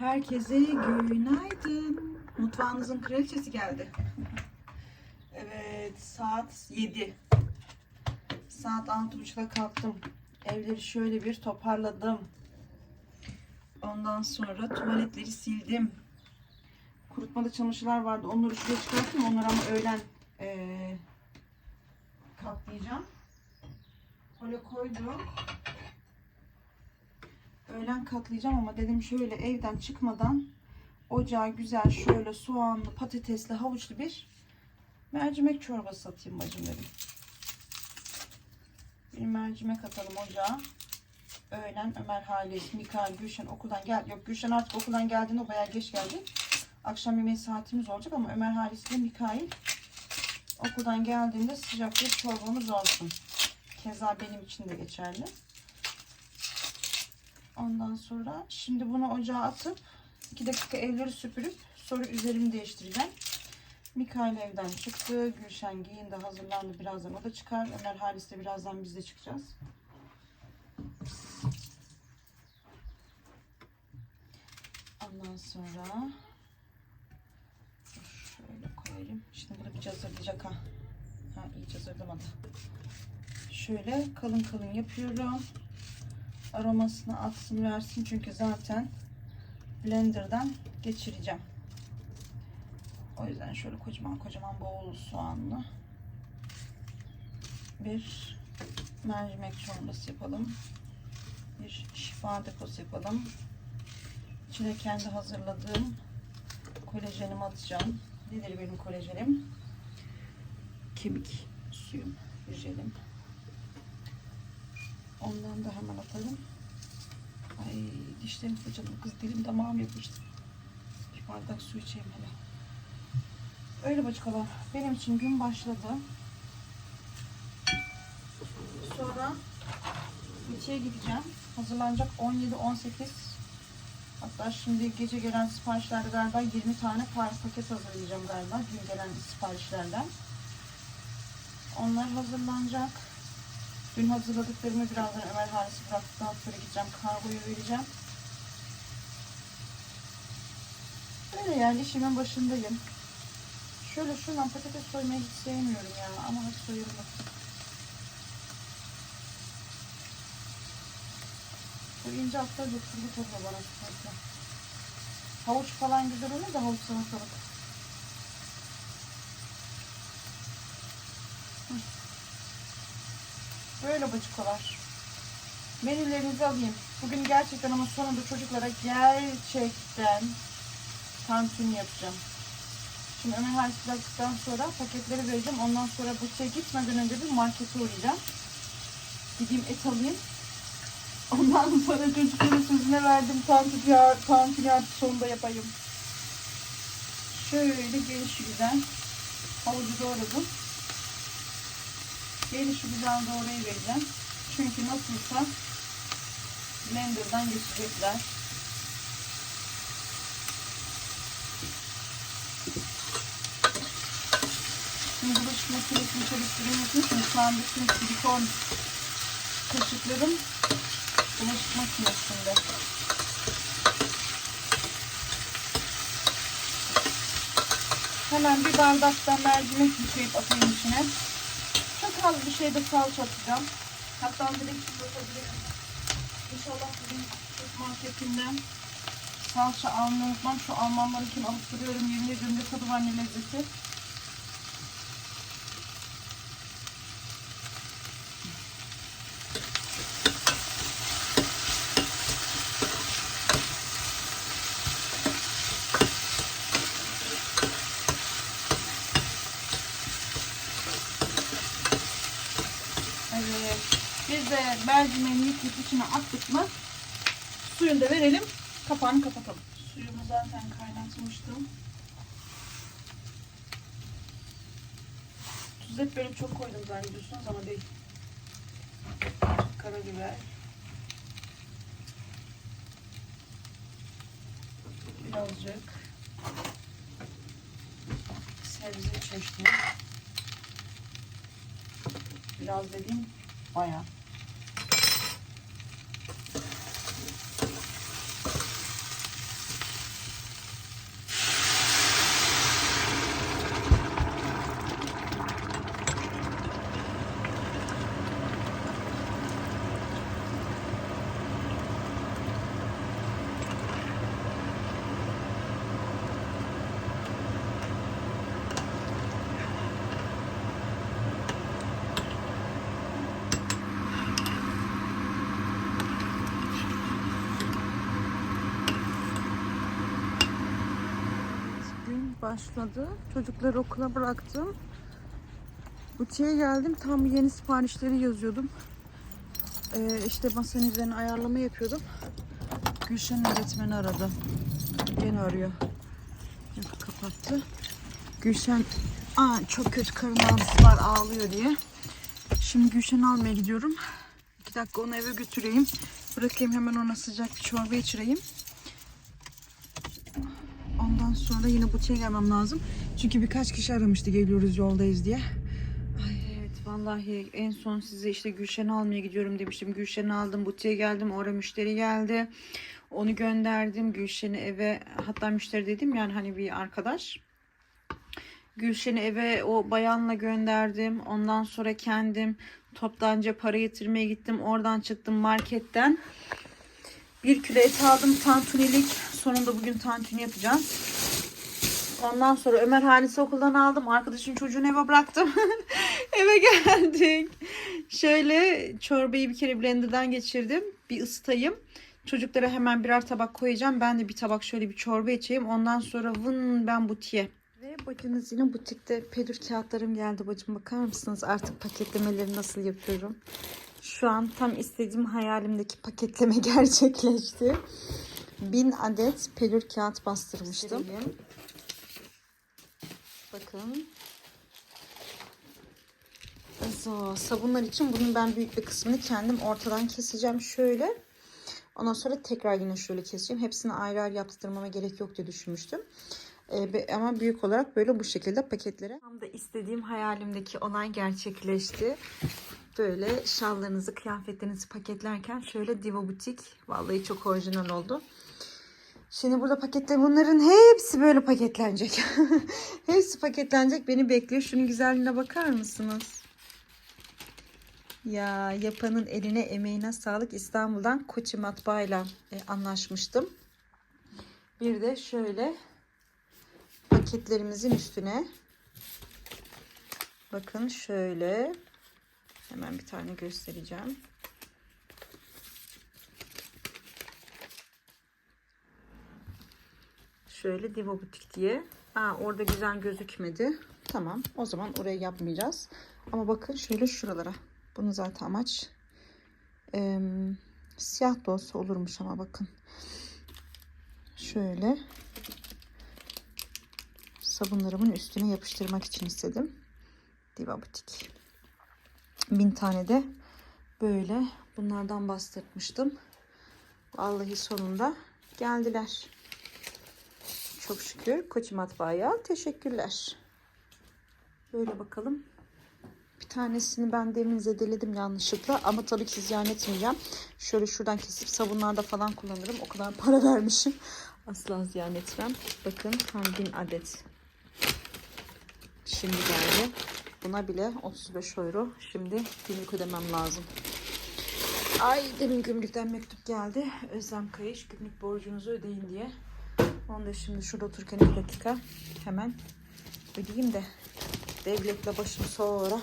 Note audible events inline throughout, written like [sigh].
Herkese günaydın. Mutfağınızın kraliçesi geldi. Evet, saat 7. Saat 6.30'da kalktım. Evleri şöyle bir toparladım. Ondan sonra tuvaletleri sildim. Kurutmalı çamaşırlar vardı. Onları şuraya çıkarttım. Onları ama öğlen eee katlayacağım. Öyle koydum. Öğlen katlayacağım ama dedim şöyle evden çıkmadan ocağa güzel şöyle soğanlı, patatesli, havuçlu bir mercimek çorbası atayım bacım dedim. Bir mercimek atalım ocağa. Öğlen Ömer Halis, Mikael, Gülşen okuldan gel. Yok Gülşen artık okuldan geldiğinde o bayağı geç geldi. Akşam yemeği saatimiz olacak ama Ömer Halis ile Mikael okuldan geldiğinde sıcak bir çorbamız olsun. Keza benim için de geçerli. Ondan sonra şimdi bunu ocağa atıp 2 dakika evleri süpürüp sonra üzerimi değiştireceğim. Mikail evden çıktı. Gülşen giyindi hazırlandı. Birazdan o da çıkar. Ömer Halis de birazdan biz de çıkacağız. Ondan sonra şöyle koyayım. Şimdi bunu bir cazırlayacak ha. Ha iyi cazırlamadı. Şöyle kalın kalın yapıyorum aromasını atsın versin çünkü zaten blenderdan geçireceğim. O yüzden şöyle kocaman kocaman bol soğanlı bir mercimek çorbası yapalım. Bir şifa deposu yapalım. İçine kendi hazırladığım kolajenimi atacağım. Nedir benim kolajenim? Kemik suyum, jelim. Ondan da hemen atalım. Ay dişlerim fırçaladım. Kız dilim damağım yapıştı. Bir bardak su içeyim hele. Öyle bacıkalar. Benim için gün başladı. Sonra ilçeye gideceğim. Hazırlanacak 17-18 Hatta şimdi gece gelen siparişlerde galiba 20 tane par paket hazırlayacağım galiba. Dün gelen siparişlerden. Onlar hazırlanacak. Dün hazırladıklarımı birazdan Ömer Haris'i bıraktıktan sonra gideceğim kargoya vereceğim. Öyle yani işimin başındayım. Şöyle şuradan patates soymayı hiç sevmiyorum ya ama hadi soyalım. Bu ince hatlar götürdü topla bana sürekli. Havuç falan güzel olur da havuç salatalık. Böyle bacıkolar. Menülerinizi alayım. Bugün gerçekten ama sonunda çocuklara gerçekten tantuni yapacağım. Şimdi Ömer Halis bıraktıktan sonra paketleri vereceğim. Ondan sonra bu şey gitmeden önce bir markete uğrayacağım. Gideyim et alayım. Ondan sonra çocuklara sözüne verdim. Tantuni, tantuni artık sonunda yapayım. Şöyle geniş güzel. Havucu doğradım. Gelişi güzel doğrayı vereceğim. Çünkü nasılsa blenderdan geçecekler. Şimdi bulaşık makinesini. Şu an bütün silikon kaşıklarım bulaşık makinesinde. Hemen bir bardaktan mercimek yıkayıp atayım içine. Az bir şeyde salça atacağım. Hatta direkt şimdi atabilirim. İnşallah bugün Türk marketinden salça almayı unutmam. Şu Almanları kim alıp duruyorum. Yemin ediyorum ne tadı var ne lezzeti. Evet. Biz de mercimeğini yıkayıp içine attık mı suyunu da verelim. Kapağını kapatalım. Suyumu zaten kaynatmıştım. Tuz hep böyle çok koydum zannediyorsunuz ama değil. Karabiber. Birazcık sebze çeşni. Biraz dediğim bayağı. Başladı. Çocukları okula bıraktım. Butiğe geldim. Tam yeni siparişleri yazıyordum. Ee, işte masanın üzerine ayarlama yapıyordum. Gülşen öğretmeni aradı. Gene arıyor. Yok, kapattı. Gülşen Aa, çok kötü karın ağrısı var ağlıyor diye. Şimdi Gülşen'i almaya gidiyorum. İki dakika onu eve götüreyim. Bırakayım hemen ona sıcak bir çorba içireyim. Ondan sonra yine butiğe gelmem lazım. Çünkü birkaç kişi aramıştı geliyoruz yoldayız diye. Ay evet vallahi en son size işte Gülşen'i almaya gidiyorum demiştim. Gülşen'i aldım butiğe geldim. Oraya müşteri geldi. Onu gönderdim. Gülşen'i eve hatta müşteri dedim yani hani bir arkadaş. Gülşen'i eve o bayanla gönderdim. Ondan sonra kendim toptancı para getirmeye gittim. Oradan çıktım marketten. Bir kilo et aldım tantunilik. Sonunda bugün tantuni yapacağız. Ondan sonra Ömer Halis'i okuldan aldım. Arkadaşın çocuğunu eve bıraktım. [laughs] eve geldik. Şöyle çorbayı bir kere blenderdan geçirdim. Bir ısıtayım. Çocuklara hemen birer tabak koyacağım. Ben de bir tabak şöyle bir çorba içeyim. Ondan sonra vın ben butiğe. Ve bacınız yine butikte pedür kağıtlarım geldi bacım. Bakar mısınız artık paketlemeleri nasıl yapıyorum? Şu an tam istediğim hayalimdeki paketleme [laughs] gerçekleşti. 1000 adet pedür kağıt bastırmıştım. Bakın. So, sabunlar için bunun ben büyük bir kısmını kendim ortadan keseceğim şöyle. Ondan sonra tekrar yine şöyle keseceğim. Hepsini ayrı ayrı yaptırmama gerek yok diye düşünmüştüm. Ee, ama büyük olarak böyle bu şekilde paketlere. Tam da istediğim hayalimdeki olay gerçekleşti. Böyle şallarınızı, kıyafetlerinizi paketlerken şöyle Diva Butik. Vallahi çok orijinal oldu. Şimdi burada paketler bunların hepsi böyle paketlenecek. [laughs] hepsi paketlenecek beni bekliyor. Şunun güzelliğine bakar mısınız? Ya yapanın eline emeğine sağlık. İstanbul'dan Koçi Matbaa'yla e, anlaşmıştım. Bir de şöyle paketlerimizin üstüne bakın şöyle hemen bir tane göstereceğim. Şöyle Diva Butik diye. Aa, orada güzel gözükmedi. Tamam o zaman oraya yapmayacağız. Ama bakın şöyle şuralara. Bunun zaten amaç eee, siyah da olsa olurmuş ama bakın. Şöyle sabunlarımın üstüne yapıştırmak için istedim. Diva Butik. Bin tane de böyle bunlardan bastırmıştım. Vallahi sonunda geldiler. Çok şükür Koçi Matbaa'ya teşekkürler. Böyle bakalım. Bir tanesini ben demin zedeledim yanlışlıkla ama tabii ki ziyan etmeyeceğim. Şöyle şuradan kesip sabunlarda falan kullanırım. O kadar para [laughs] vermişim. Asla ziyan etmem. Bakın tam bin adet. Şimdi geldi. Buna bile 35 euro. Şimdi günlük ödemem lazım. Ay demin gümrükten mektup geldi. Özlem Kayış gümrük borcunuzu ödeyin diye. Onu da şimdi şurada otururken bir dakika hemen ödeyeyim de devletle başım sonra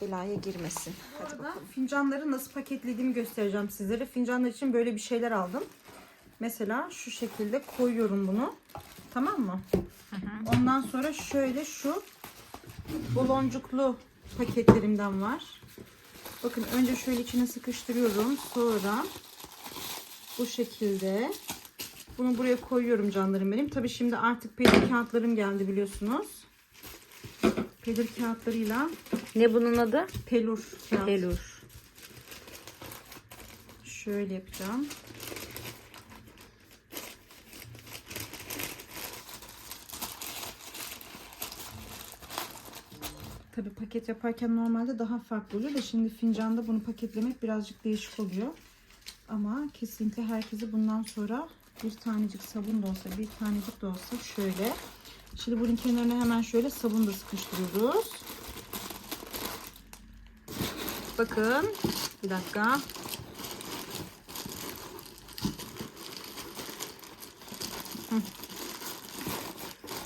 belaya girmesin. Hadi bakalım. Fincanları nasıl paketlediğimi göstereceğim sizlere. Fincanlar için böyle bir şeyler aldım. Mesela şu şekilde koyuyorum bunu. Tamam mı? Ondan sonra şöyle şu baloncuklu paketlerimden var. Bakın önce şöyle içine sıkıştırıyorum. Sonra bu şekilde bunu buraya koyuyorum canlarım benim. Tabi şimdi artık pedir kağıtlarım geldi biliyorsunuz. Pedir kağıtlarıyla Ne bunun adı? pelur kağıt. Pelur. Şöyle yapacağım. Tabi paket yaparken normalde daha farklı oluyor da şimdi fincanda bunu paketlemek birazcık değişik oluyor. Ama kesinlikle herkese bundan sonra bir tanecik sabun da olsa bir tanecik de olsa şöyle. Şimdi bunun kenarına hemen şöyle sabun da sıkıştırıyoruz. Bakın bir dakika.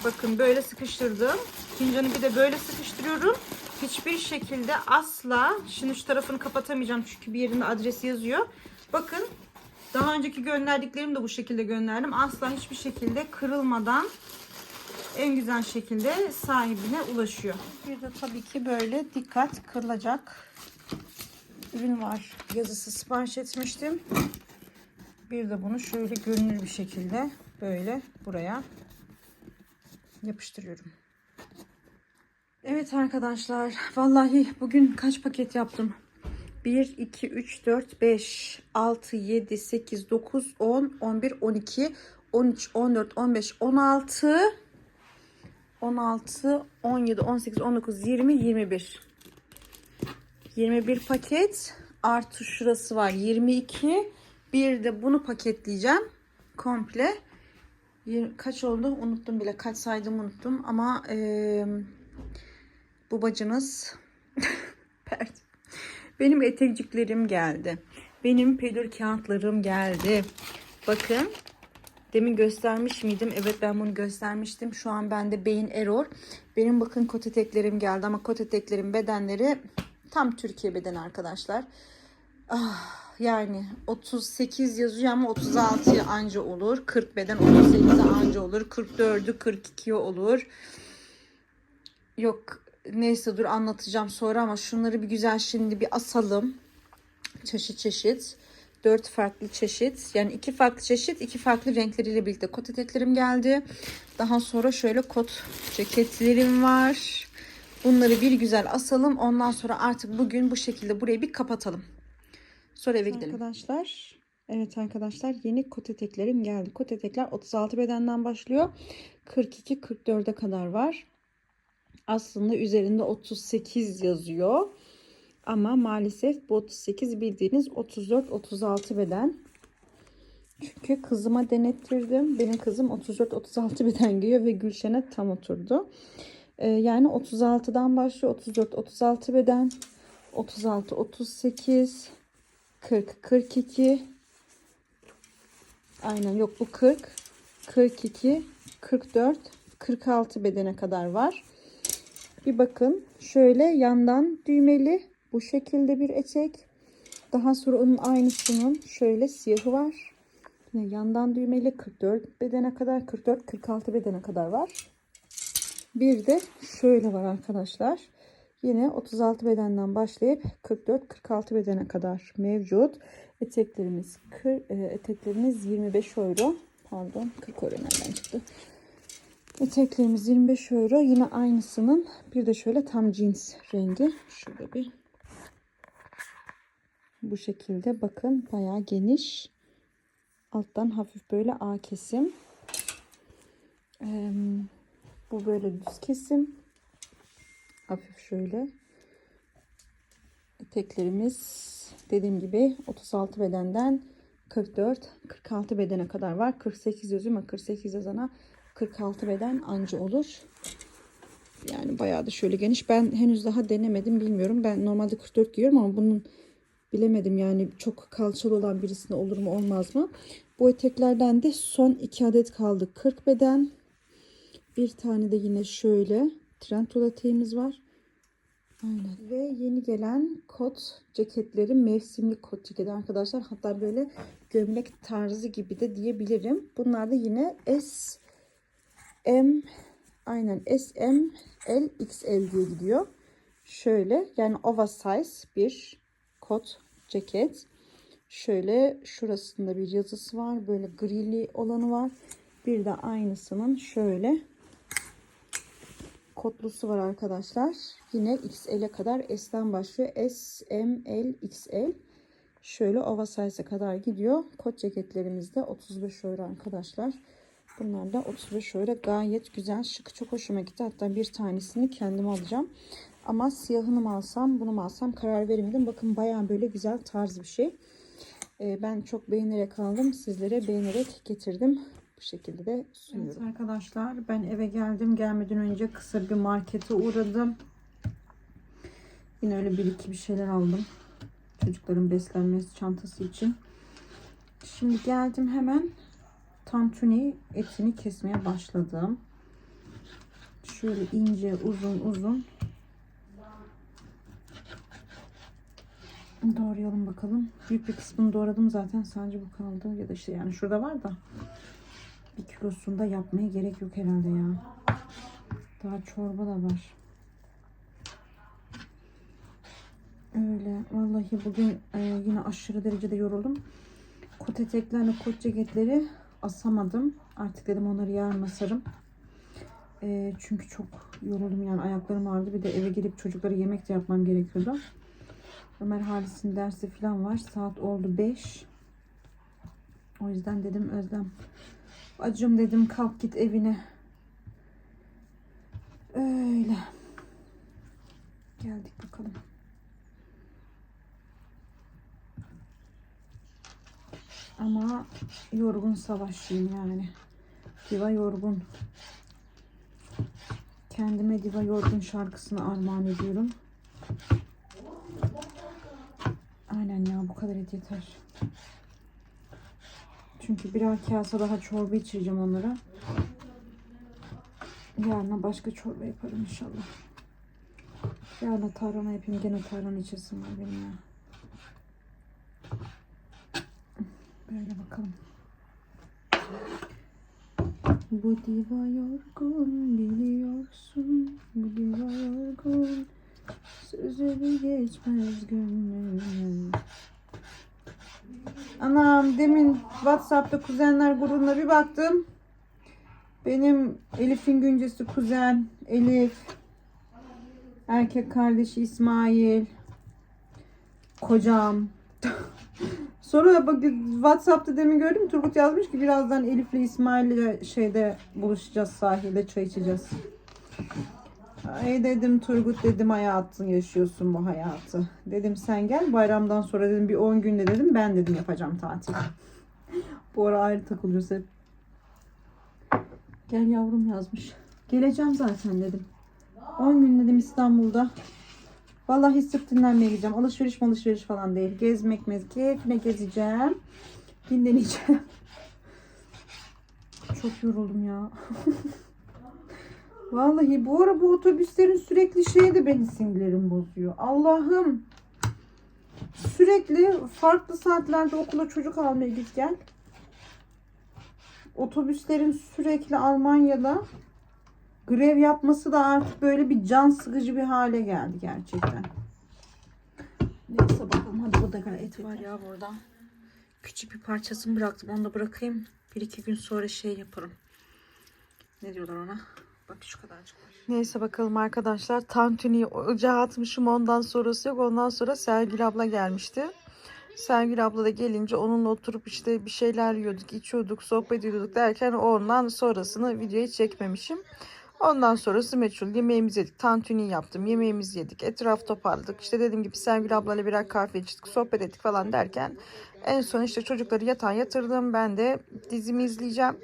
Bakın böyle sıkıştırdım. Fincanı bir de böyle sıkıştırıyorum. Hiçbir şekilde asla şimdi şu tarafını kapatamayacağım çünkü bir yerinde adresi yazıyor. Bakın daha önceki gönderdiklerimi de bu şekilde gönderdim. Asla hiçbir şekilde kırılmadan en güzel şekilde sahibine ulaşıyor. Bir de tabii ki böyle dikkat kırılacak ürün var. Yazısı sipariş etmiştim. Bir de bunu şöyle görünür bir şekilde böyle buraya yapıştırıyorum. Evet arkadaşlar vallahi bugün kaç paket yaptım? 1, 2, 3, 4, 5, 6, 7, 8, 9, 10, 11, 12, 13, 14, 15, 16, 16, 17, 18, 19, 20, 21. 21 paket artı şurası var 22. Bir de bunu paketleyeceğim komple. Kaç oldu unuttum bile kaç saydım unuttum ama eee bu bacınız. [laughs] benim etekciklerim geldi. Benim pelür kağıtlarım geldi. Bakın Demin göstermiş miydim? Evet ben bunu göstermiştim. Şu an bende beyin error. Benim bakın kot eteklerim geldi ama kot eteklerin bedenleri tam Türkiye bedeni arkadaşlar. Ah, yani 38 yazıyor ama 36'ya anca olur. 40 beden 38'e anca olur. 44'ü 42'ye olur. Yok neyse dur anlatacağım sonra ama şunları bir güzel şimdi bir asalım. Çeşit çeşit. Dört farklı çeşit. Yani iki farklı çeşit, iki farklı renkleriyle birlikte kot eteklerim geldi. Daha sonra şöyle kot ceketlerim var. Bunları bir güzel asalım. Ondan sonra artık bugün bu şekilde burayı bir kapatalım. Sonra eve gidelim. Arkadaşlar, evet arkadaşlar yeni kot eteklerim geldi. Kot etekler 36 bedenden başlıyor. 42-44'e kadar var. Aslında üzerinde 38 yazıyor. Ama maalesef bu 38 bildiğiniz 34-36 beden. Çünkü kızıma denettirdim. Benim kızım 34-36 beden giyiyor ve Gülşen'e tam oturdu. Ee, yani 36'dan başlıyor. 34-36 beden. 36-38 40-42 Aynen yok bu 40 42 44 46 bedene kadar var. Bir bakın şöyle yandan düğmeli bu şekilde bir etek. Daha sonra onun aynısının şöyle siyahı var. Yine yandan düğmeli 44 bedene kadar 44 46 bedene kadar var. Bir de şöyle var arkadaşlar. Yine 36 bedenden başlayıp 44-46 bedene kadar mevcut. Eteklerimiz e, eteklerimiz 25 euro. Pardon 40 euro nereden çıktı? Eteklerimiz 25 euro. Yine aynısının bir de şöyle tam jeans rengi. Şurada bir bu şekilde bakın bayağı geniş. Alttan hafif böyle A kesim. Ee, bu böyle düz kesim. Hafif şöyle. Eteklerimiz dediğim gibi 36 bedenden 44 46 bedene kadar var. 48 yazıyor ama 48 yazana 46 beden anca olur. Yani bayağı da şöyle geniş. Ben henüz daha denemedim bilmiyorum. Ben normalde 44 giyiyorum ama bunun bilemedim yani çok kalçalı olan birisine olur mu olmaz mı? Bu eteklerden de son 2 adet kaldı. 40 beden. Bir tane de yine şöyle trend eteğimiz var. Aynen. Ve yeni gelen kot ceketleri mevsimlik kot ceketi arkadaşlar. Hatta böyle gömlek tarzı gibi de diyebilirim. Bunlar da yine S M aynen S M L XL diye gidiyor. Şöyle yani oversize bir kot ceket. Şöyle şurasında bir yazısı var. Böyle grili olanı var. Bir de aynısının şöyle kotlusu var arkadaşlar. Yine XL'e kadar S'den başlıyor. S, M, L, XL. Şöyle oversize'e kadar gidiyor. Kot ceketlerimiz de 35 euro arkadaşlar. Bunlar da 35 euro. Gayet güzel, şık. Çok hoşuma gitti. Hatta bir tanesini kendim alacağım. Ama siyahını mı alsam, bunu mu alsam karar veremedim. Bakın bayağı böyle güzel tarz bir şey. Ee, ben çok beğenerek aldım. Sizlere beğenerek getirdim. Bu şekilde de sunuyorum. Evet arkadaşlar ben eve geldim. Gelmeden önce kısa bir markete uğradım. Yine öyle bir iki bir şeyler aldım. Çocukların beslenmesi çantası için. Şimdi geldim hemen tantuni etini kesmeye başladım. Şöyle ince uzun uzun doğrayalım bakalım. Büyük bir kısmını doğradım zaten sadece bu kaldı ya da işte yani şurada var da bir kilosunda yapmaya gerek yok herhalde ya. Daha çorba da var. Öyle. Vallahi bugün e, yine aşırı derecede yoruldum. Kot eteklerle kot ceketleri asamadım. Artık dedim onları yarın asarım. E, çünkü çok yoruldum yani ayaklarım ağrıdı. Bir de eve gelip çocuklara yemek de yapmam gerekiyordu. Ömer Halis'in dersi falan var. Saat oldu 5. O yüzden dedim Özlem. Acım dedim kalk git evine. Öyle. Geldik bakalım. Yorgun savaşçıyım yani. Diva yorgun. Kendime Diva Yorgun şarkısını armağan ediyorum. Aynen ya bu kadar et yeter. Çünkü birer kase daha çorba içireceğim onlara. Yarına başka çorba yaparım inşallah. Yarına tarhana yapayım. Gene tarhana içesim var benim ya. Böyle bakalım. Bu diva yorgun biliyorsun. Bu diva yorgun. Sözleri geçmez gönlümün. Anam demin Whatsapp'ta kuzenler grubuna bir baktım. Benim Elif'in güncesi kuzen Elif. Erkek kardeşi İsmail. Kocam. [laughs] Sonra bak WhatsApp'ta demin gördüm Turgut yazmış ki birazdan Elif'le İsmail'le şeyde buluşacağız sahilde çay içeceğiz. Ay dedim Turgut dedim hayatın yaşıyorsun bu hayatı. Dedim sen gel bayramdan sonra dedim bir 10 günde dedim ben dedim yapacağım tatil. [laughs] bu ara ayrı takılıyoruz hep. Gel yavrum yazmış. Geleceğim zaten dedim. 10 gün dedim İstanbul'da. Vallahi sırf dinlenmeye gideceğim. Alışveriş alışveriş falan değil. Gezmek mez. Keyfine gezeceğim. Dinleneceğim. [laughs] Çok yoruldum ya. [laughs] Vallahi bu ara bu otobüslerin sürekli şeyi de beni sinirlerim bozuyor. Allah'ım. Sürekli farklı saatlerde okula çocuk almaya git gel. Otobüslerin sürekli Almanya'da grev yapması da artık böyle bir can sıkıcı bir hale geldi gerçekten. Neyse bakalım hadi bu da et var ya burada. Küçük bir parçasını bıraktım. Onu da bırakayım. Bir iki gün sonra şey yaparım. Ne diyorlar ona? Bak şu kadarcık var. Neyse bakalım arkadaşlar. Tantuniyi ocağa atmışım. Ondan sonrası yok. Ondan sonra Sergil abla gelmişti. Sergil abla da gelince onunla oturup işte bir şeyler yiyorduk, içiyorduk, sohbet ediyorduk derken ondan sonrasını videoya çekmemişim. Ondan sonrası meçhul. Yemeğimizi yedik. Tantuni yaptım. Yemeğimizi yedik. Etraf toparladık. İşte dediğim gibi Sergül ablayla birer kahve içtik. Sohbet ettik falan derken en son işte çocukları yatağa yatırdım. Ben de dizimi izleyeceğim.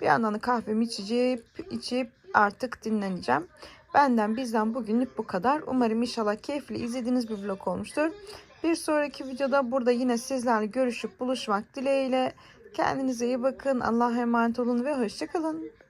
Bir yandan da kahvemi içeceğim, içip artık dinleneceğim. Benden bizden bugünlük bu kadar. Umarım inşallah keyifli izlediğiniz bir vlog olmuştur. Bir sonraki videoda burada yine sizlerle görüşüp buluşmak dileğiyle. Kendinize iyi bakın. Allah'a emanet olun ve hoşçakalın.